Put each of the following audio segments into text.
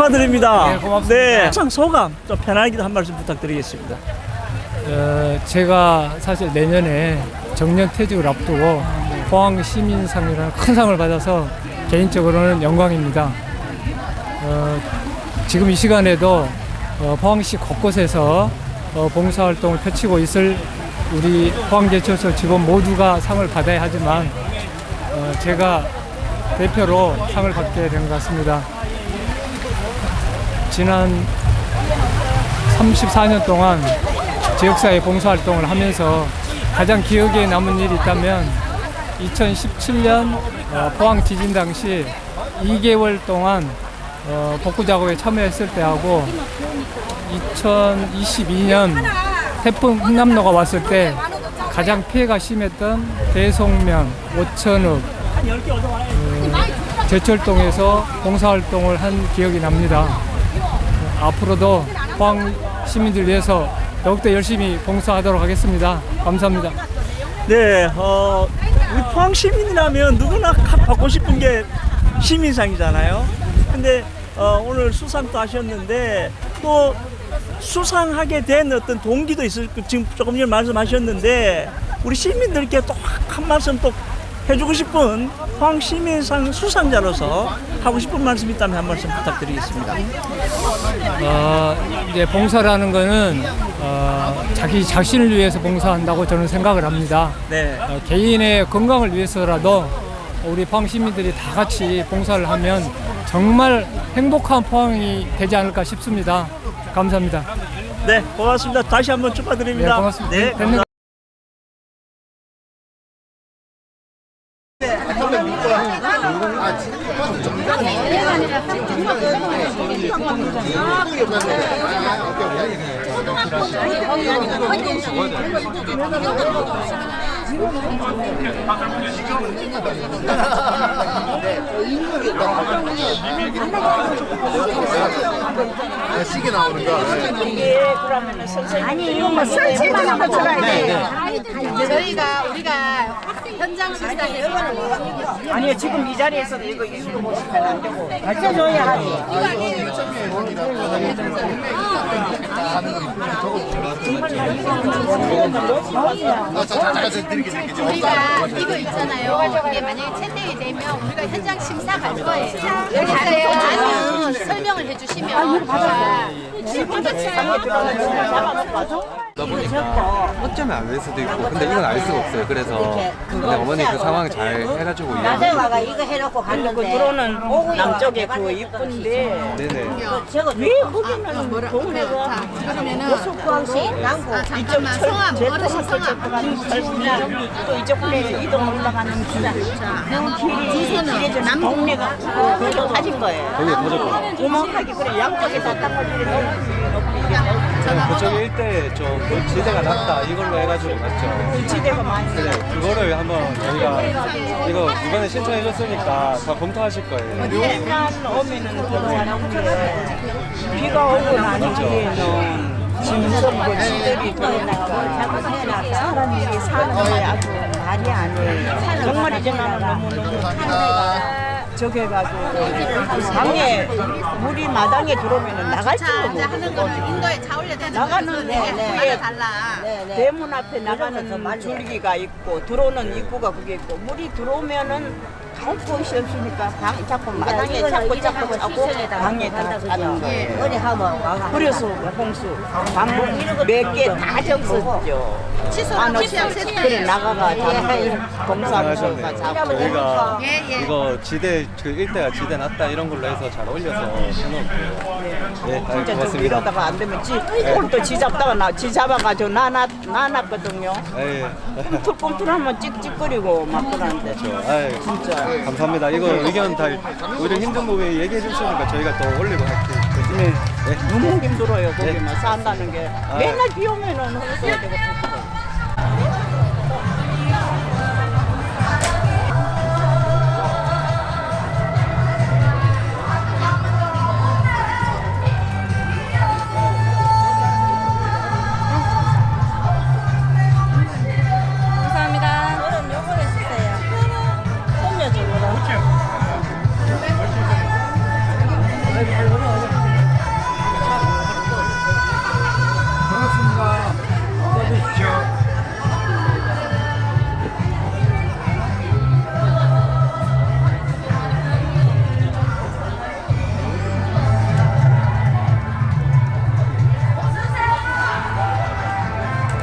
축하드립니다. 네, 고맙습니다. 네, 수상 소감 좀 편하게 한 말씀 부탁드리겠습니다. 어, 제가 사실 내년에 정년 퇴직을 앞두고 포항 시민상이라는 큰 상을 받아서 개인적으로는 영광입니다. 어, 지금 이 시간에도 어, 포항시 곳곳에서 어, 봉사활동을 펼치고 있을 우리 포항제철소 직원 모두가 상을 받아야 하지만 어, 제가 대표로 상을 받게 된 것 같습니다. 지난 34년 동안 지역사회 봉사활동을 하면서 가장 기억에 남은 일이 있다면 2017년 어, 포항 지진 당시 2개월 동안 어, 복구 작업에 참여했을 때하고 2022년 태풍 흑남로가 왔을 때 가장 피해가 심했던 대송면, 오천읍, 어, 제철동에서 봉사활동을 한 기억이 납니다. 앞으로도 포항 시민들 위해서 더욱더 열심히 봉사하도록 하겠습니다. 감사합니다. 네, 어, 포항 시민이라면 누구나 가- 받고 싶은 게 시민상이잖아요. 근데 어, 오늘 수상도 하셨는데 또 수상하게 된 어떤 동기도 있을 거 지금 조금 전에 말씀하셨는데 우리 시민들께 또 한 말씀 또 해주고 싶은 포항 시민상 수상자로서 하고 싶은 말씀 있다면 한 말씀 부탁드리겠습니다. 어, 이제 봉사라는 거는 어, 자기 자신을 위해서 봉사한다고 저는 생각을 합니다. 네. 어, 개인의 건강을 위해서라도 우리 포항 시민들이 다 같이 봉사를 하면 정말 행복한 포항이 되지 않을까 싶습니다. 감사합니다. 네, 고맙습니다. 다시 한번 축하드립니다. 네, 고맙습니다. 네, 뵙는 시계 나오는 거. 아니 이거 뭐 설치만 하고 들어야 돼. 저희가 우리가 현장 실사해서 아니요 지금 이 자리에서도 이거 이거 보시면 안 되고 가르쳐줘야 하지. 우리가 이거 있잖아요. 이게 만약에 채택이 되면 우리가 현장 심사 갈 거예요. 그래서 많은 설명을 해주시면 어쩌면 안될 수도 있고. 근데 이건 알 수가 없어요. 그래서 근데 어머니 그 상황 잘 해가지고 낮에 와가 이거 해놓고 갔는데 들어오는 남쪽에 그거 이쁜데. 네네. 저거 왜 거기는 동네가? 호수광시 남구. 아, 잠깐만 성함 어르신 성함. 또 이쪽 플레이 이동 올라가는 길. 그 길이 길이 남 동네가 그거 가진 거예요. 거기 터졌고 오목하게 그래 양쪽에서 땅굴 들이 높이 그쪽 일대에 좀 지대가 낮다. 이걸로 해가지고 맞죠? 지대가 많이 네 그거를 한번 저희가 이거 이번에 신청해 줬으니까 다 검토하실 거예요. 맨날 오면은 들어가는데 비가 오고 나는 뒤에는 짐승고 지들이 들어나가고 사람이 사는 게 아주 말이 아니에요. 정말 이제 나는 너무너무 저게 가지고 방에 물이 마당에 들어오면 나갈 자 수가 이제 하는 거는 없고 인도에 차 올려야 되는 나가는 게 네, 네. 마다 달라. 대문 앞에 나가는 줄기가 있고 들어오는 입구가 그게 있고 물이 들어오면은 갈 곳이 없으니까 방 자꾸 마당에 자꾸 자꾸 자꾸 방에 다 가는 거예요. 그래서 홍수 방법 몇개 다 적었죠. 취소하고 안 취소하고 오지. 그래 나가가 다 봉사하면서 잘하셨네요 자꾸 저희가 예, 예. 이거 지대 그 일대가 지대 낮다 이런 걸로 해서 잘 올려서 해놓을게요 네 아유, 진짜 좀 고맙습니다 이러다가 안 되면 지 오늘 또지 잡다가 나지 잡아가지고 나나 나났거든요. 예 꿈틀꿈틀하면 찍찍거리고 막 그러는데. 아유, 진짜 감사합니다. 이거 의견 다 오히려 힘든 부분에 얘기해 주시니까 저희가 더 올리고 할게요. 네. 네. 너무 힘들어요 거기만 산다는 게 아. 맨날 비 오면은 헛소리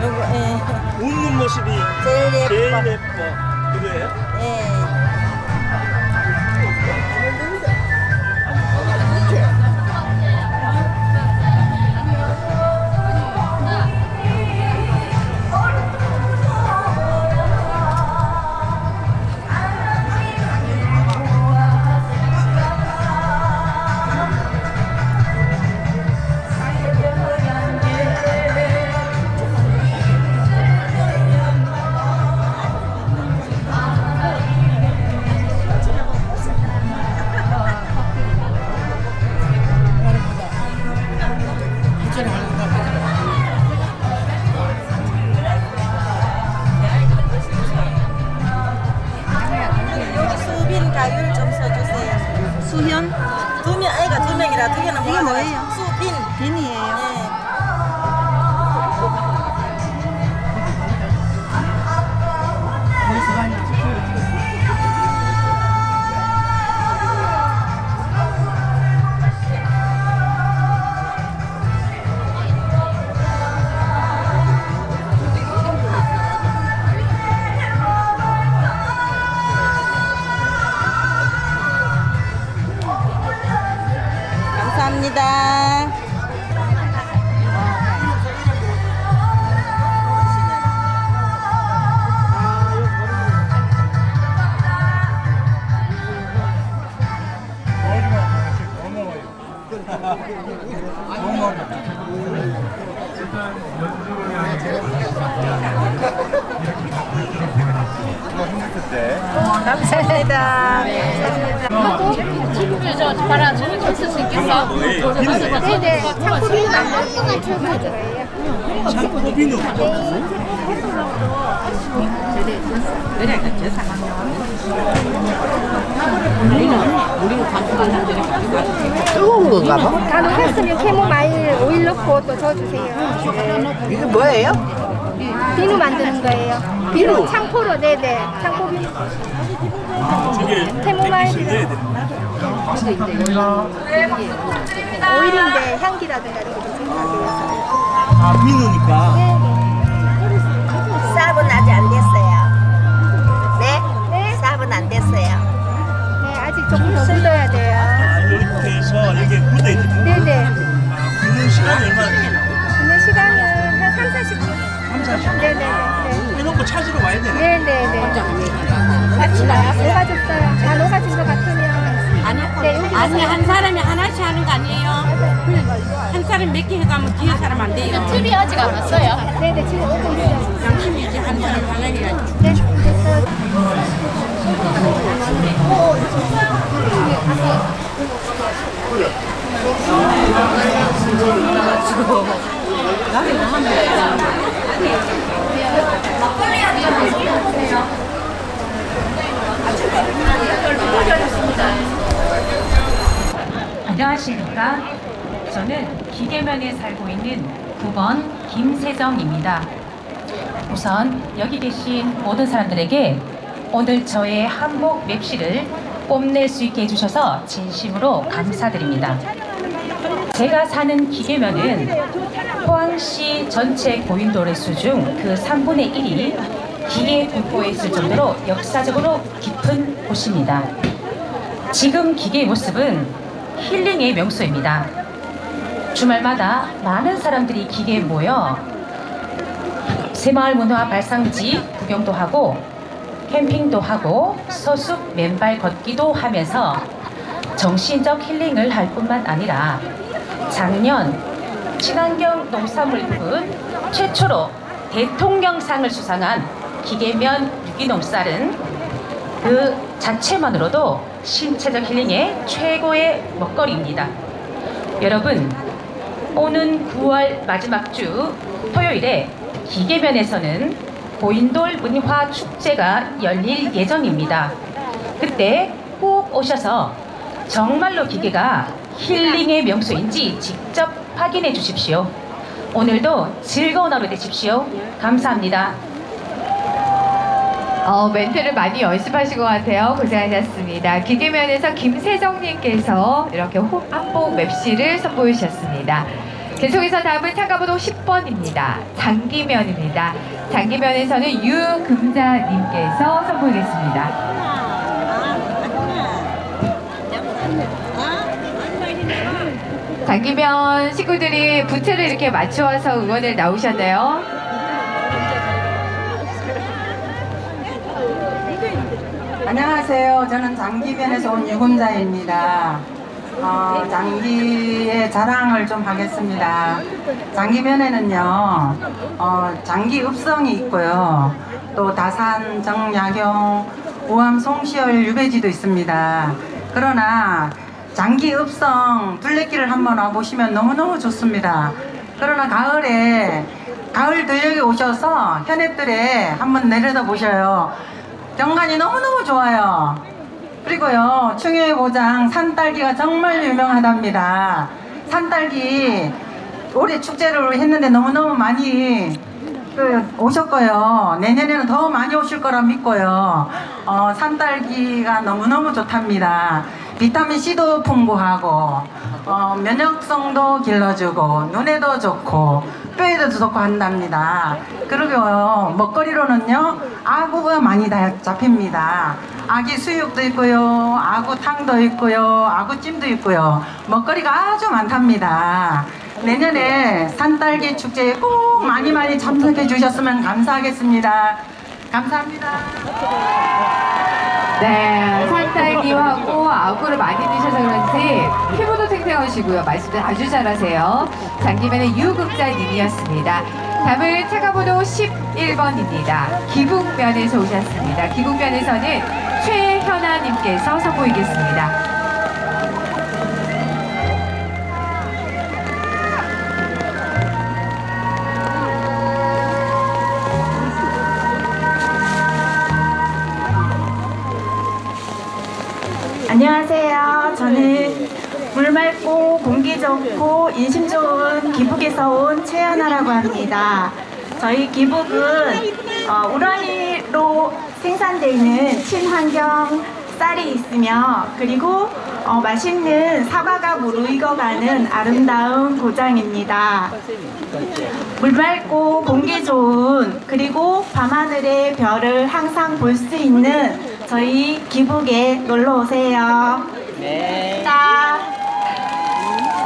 예. 웃는 모습이 제일 예뻐. 제일 예뻐. 그래요? 예. 가율 좀 써주세요. 수현? 두 명, 아이가 두 명이라 두 개는 이게 뭐예요? 수빈. 빈이에요. 네. 감사합니다. 저 봐라 저기 쳤을 수 있겠어? 네네, 창고비 거예요. 참고 비누. 뜨거운 건가 봐. 다 녹았으면 캐모마일 오일 넣고 또 저어주세요. 이게 뭐예요? 비누 만드는 거예요. 비누 창포로, 네네. 창포 비누. 캐모마일 비누. 오일인데 향기라든가 이런 거좀 위해서. 아, 비누니까. 아직 안 왔어요. 네네, 지금 오고 있어요. 양심이 이제 한 사람 하나씩 네, 됐어요. 안녕하십니까. 저는 기계면에 살고 있는 9번 김세정입니다. 우선 여기 계신 모든 사람들에게 오늘 저의 한복 맵시를 뽐낼 수 있게 해주셔서 진심으로 감사드립니다. 제가 사는 기계면은 포항시 전체 고인돌의 수중 그 3분의 1이 기계 분포에 있을 정도로 역사적으로 깊은 곳입니다. 지금 기계의 모습은 힐링의 명소입니다. 주말마다 많은 사람들이 기계에 모여 새마을 문화 발상지 구경도 하고 캠핑도 하고 서숲 맨발 걷기도 하면서 정신적 힐링을 할 뿐만 아니라 작년 친환경 농산물 부분 최초로 대통령상을 수상한 기계면 유기농쌀은 그 자체만으로도 신체적 힐링의 최고의 먹거리입니다. 여러분, 오는 9월 마지막 주 토요일에 기계면에서는 고인돌 문화 축제가 열릴 예정입니다. 그때 꼭 오셔서 정말로 기계가 힐링의 명소인지 직접 확인해 주십시오. 오늘도 즐거운 하루 되십시오. 감사합니다. 어, 멘트를 많이 연습하신 것 같아요. 고생하셨습니다. 기계면에서 김세정님께서 이렇게 호- 한복 맵시를 선보여 주셨습니다. 계속해서 다음은 참가번호 10번입니다. 장기면입니다. 장기면에서는 유금자님께서 선보이겠습니다. 장기면 식구들이 부채를 이렇게 맞추어서 응원을 나오셨네요. 안녕하세요. 저는 장기변에서 온 유금자입니다. 어, 장기의 자랑을 좀 하겠습니다. 장기변에는요, 어, 장기 읍성이 있고요. 또 다산, 정약용, 우암, 송시열, 유배지도 있습니다. 그러나 장기 읍성 둘레길을 한번 와보시면 너무너무 좋습니다. 그러나 가을에 가을 들녘에 오셔서 현앱들에 한번 내려다 보셔요. 경관이 너무너무 좋아요. 그리고요, 충효의 고장 산딸기가 정말 유명하답니다. 산딸기 올해 축제를 했는데 너무너무 많이 그 오셨고요. 내년에는 더 많이 오실 거라 믿고요. 어, 산딸기가 너무너무 좋답니다. 비타민 C도 풍부하고 어, 면역성도 길러주고 눈에도 좋고 뼈에도 좋고 한답니다. 그리고요 먹거리로는요 아구가 많이 다 잡힙니다. 아기 수육도 있고요, 아구탕도 있고요, 아구찜도 있고요. 먹거리가 아주 많답니다. 내년에 산딸기 축제에 꼭 많이 많이 참석해 주셨으면 감사하겠습니다. 감사합니다. 네, 산딸기하고 아구를 많이 드셔서 그런지 피부도 탱탱하시고요. 말씀도 아주 잘하세요. 장기면의 유금자님이었습니다. 다음은 차가번호 11번입니다. 기북면에서 오셨습니다. 기북면에서는 최현아님께서 선보이겠습니다. 저는 물 맑고 공기 좋고 인심 좋은 기북에서 온 최연아라고 합니다. 저희 기북은 어, 우라니로 생산되는 친환경 쌀이 있으며 그리고 어, 맛있는 사과가 무르익어가는 아름다운 고장입니다. 물 맑고 공기 좋은 그리고 밤하늘의 별을 항상 볼 수 있는 저희 기북에 놀러 오세요. 자.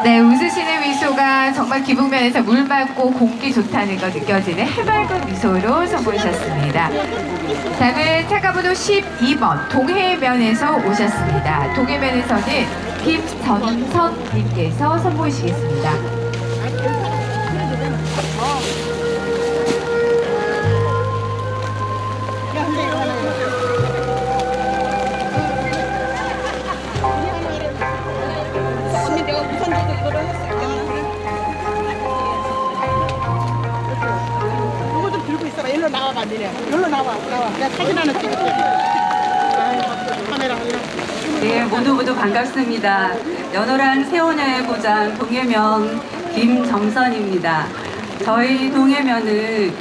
네, 웃으시는 미소가 정말 기북면에서 물 맑고 공기 좋다는 거 느껴지는 해맑은 미소로 선보이셨습니다. 다음은 차가번호 12번 동해면에서 오셨습니다. 동해면에서는 김전선님께서 선보이시겠습니다. 니네. 일로 나와, 나와. 내가 사진 하나 찍을게. 아이고, 카메라 이런. 네, 모두 모두 반갑습니다. 연호랑 세오녀의 고장 동해면 김정선입니다. 저희 동해면은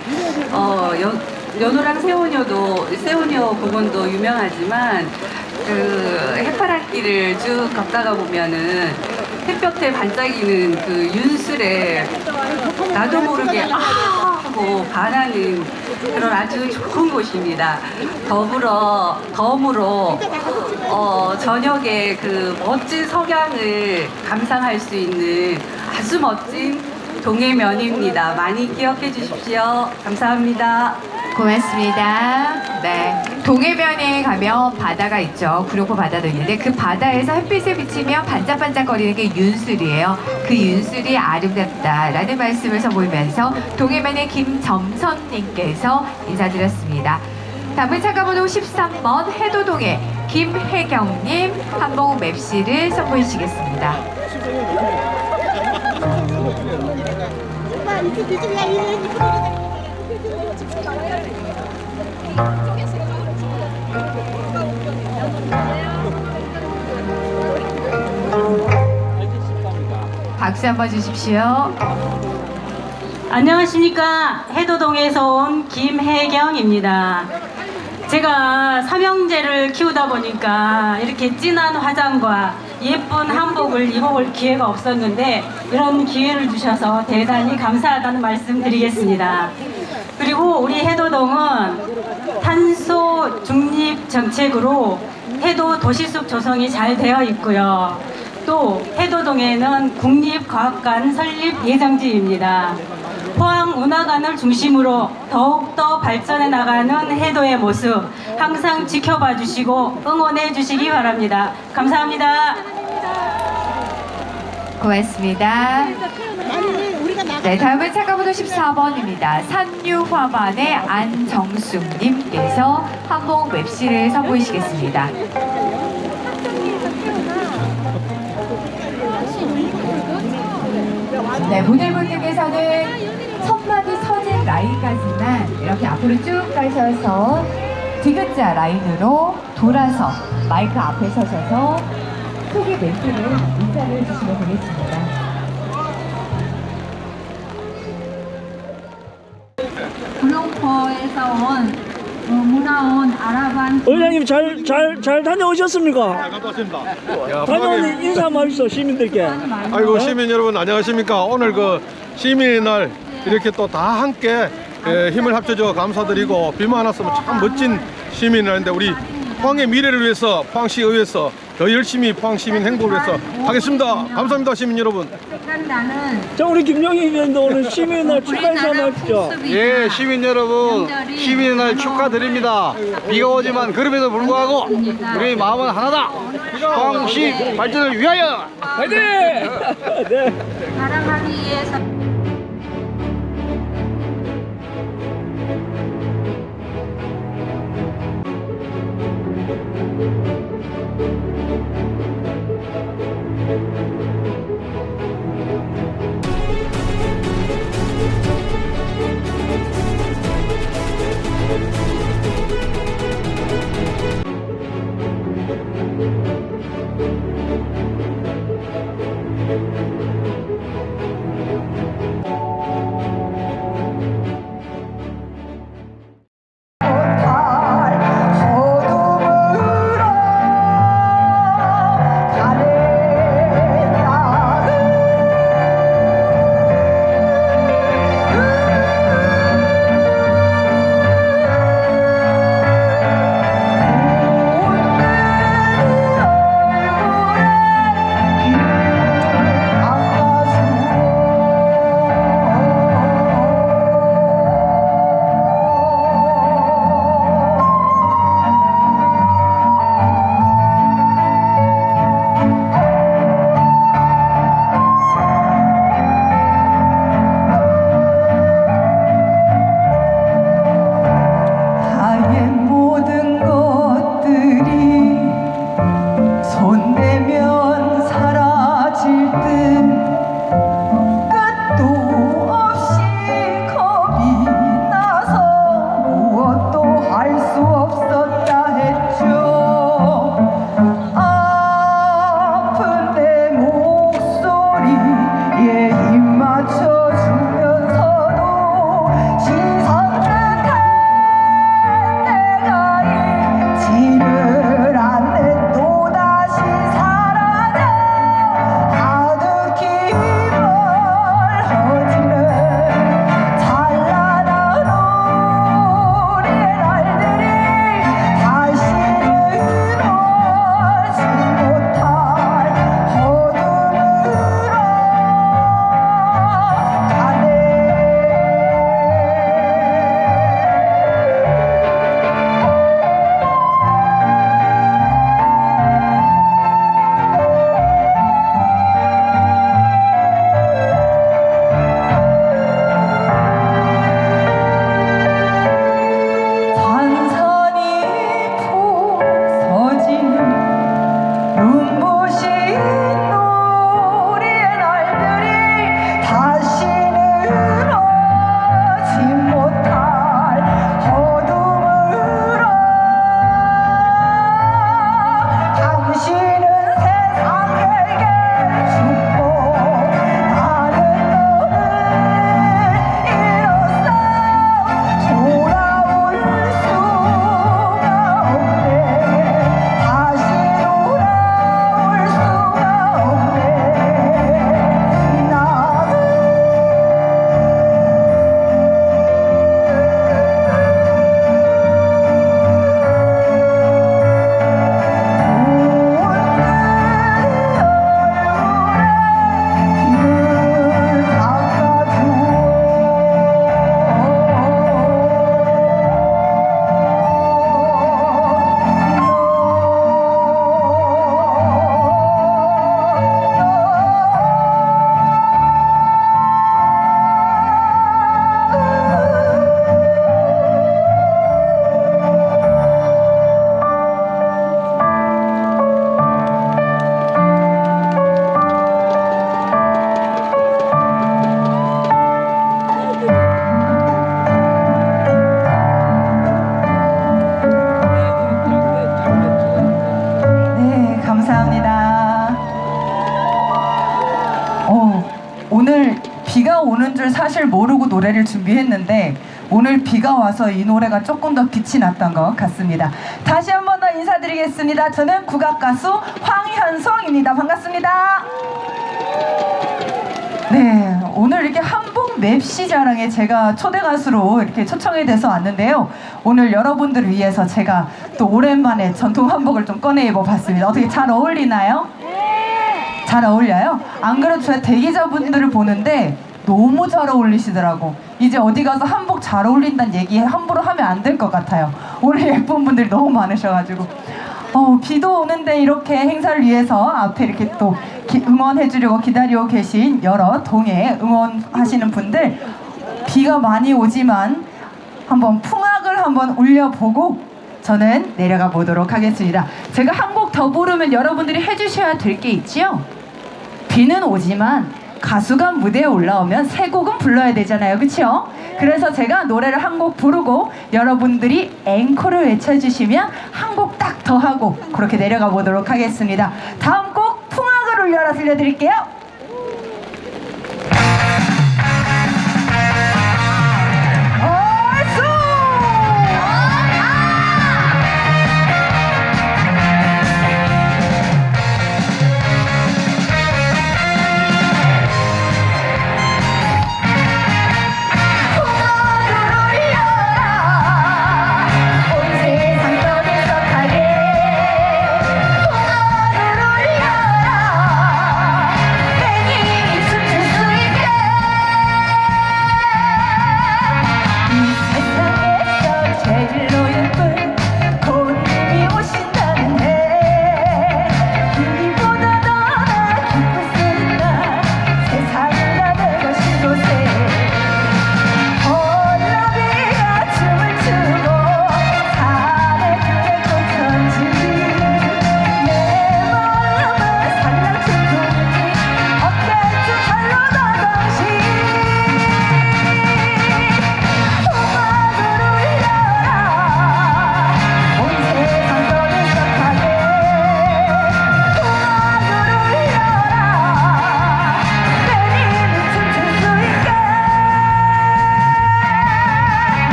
어, 연, 연호랑 세오녀도 세오녀 부분도 유명하지만 그 해파랗기를 쭉 걷다가 보면은 햇볕에 반짝이는 그 윤술에 나도 모르게 아 하고 반하는 그런 아주 좋은 곳입니다. 더불어 덤으로 어, 저녁에 그 멋진 석양을 감상할 수 있는 아주 멋진 동해면입니다. 많이 기억해 주십시오. 감사합니다. 고맙습니다. 네. 동해면에 가면 바다가 있죠. 구룡포 바다도 있는데 그 바다에서 햇빛에 비치면 반짝반짝거리는 게 윤술이에요. 그 윤술이 아름답다라는 말씀을 선보이면서 동해면의 김점선님께서 인사드렸습니다. 다음은 차가번호 13번 해도동의 김혜경님 한봉 맵시를 선보이시겠습니다. 박수 한번 주십시오. 안녕하십니까 해도동에서 온 김혜경입니다. 제가 삼형제를 키우다 보니까 이렇게 진한 화장과 예쁜 한복을 입어볼 기회가 없었는데 이런 기회를 주셔서 대단히 감사하다는 말씀 드리겠습니다. 그리고 우리 해도동은 탄소 중립 정책으로 해도 도시숲 조성이 잘 되어 있고요. 또 해도동에는 국립과학관 설립 예정지입니다. 포항 운하관을 중심으로 더욱더 발전해 나가는 해도의 모습 항상 지켜봐 주시고 응원해 주시기 바랍니다. 감사합니다. 고맙습니다. 네, 다음은 차가번호 14번입니다. 산유화반의 안정숙님께서 한복 맵시를 선보이시겠습니다. 네, 모델분들께서는 첫마디 서진 라인까지만 이렇게 앞으로 쭉 가셔서 디귿자 라인으로 돌아서 마이크 앞에 서셔서 크게 멘트를 인사를 해주시면 되겠습니다. 블롱포에서 온 어, 문화원 아라반 의장님 잘 잘 잘 다녀오셨습니까? 야, 다녀오니 인사 한번 시민들께. 아이고 시민 여러분 안녕하십니까? 오늘 그 시민의 날 이렇게 또 다 함께 예, 힘을 합쳐줘 감사드리고 비만 안 왔으면 참 멋진 시민이 날인데 우리 포항의 미래를 위해서 포항시 의회에서 더 열심히 포항 시민 행복을 위해서 하겠습니다. 감사합니다 시민 여러분. 자 우리 김영희 의원도 오늘 시민날 축하 인사 한번 하시죠. 예, 시민 여러분, 시민의 날 축하드립니다. 비가 오지만 그럼에도 불구하고 우리 마음은 하나다. 포항시 발전을 위하여. 화이팅! 네. 사랑하기 위해서 했는데 오늘 비가 와서 이 노래가 조금 더 빛이 났던 것 같습니다. 다시 한 번 더 인사드리겠습니다. 저는 국악 가수 황현성입니다. 반갑습니다. 네, 오늘 이렇게 한복 맵시 자랑에 제가 초대 가수로 이렇게 초청이 돼서 왔는데요. 오늘 여러분들을 위해서 제가 또 오랜만에 전통 한복을 좀 꺼내 입어봤습니다. 어떻게 잘 어울리나요? 잘 어울려요? 안 그래도 제가 대기자분들을 보는데 너무 잘 어울리시더라고. 이제 어디 가서 한복 잘 어울린다는 얘기 함부로 하면 안 될 것 같아요. 오늘 예쁜 분들이 너무 많으셔가지고. 어, 비도 오는데 이렇게 행사를 위해서 앞에 이렇게 또 기- 응원해주려고 기다리고 계신 여러 동해 응원하시는 분들 비가 많이 오지만 한번 풍악을 한번 울려보고 저는 내려가 보도록 하겠습니다. 제가 한 곡 더 부르면 여러분들이 해주셔야 될 게 있지요? 비는 오지만 가수가 무대에 올라오면 새 곡은 불러야 되잖아요. 그렇죠? 그래서 제가 노래를 한 곡 부르고 여러분들이 앵콜을 외쳐 주시면 한 곡 딱 더 하고 그렇게 내려가 보도록 하겠습니다. 다음 곡 풍악을 울려라 들려드릴게요.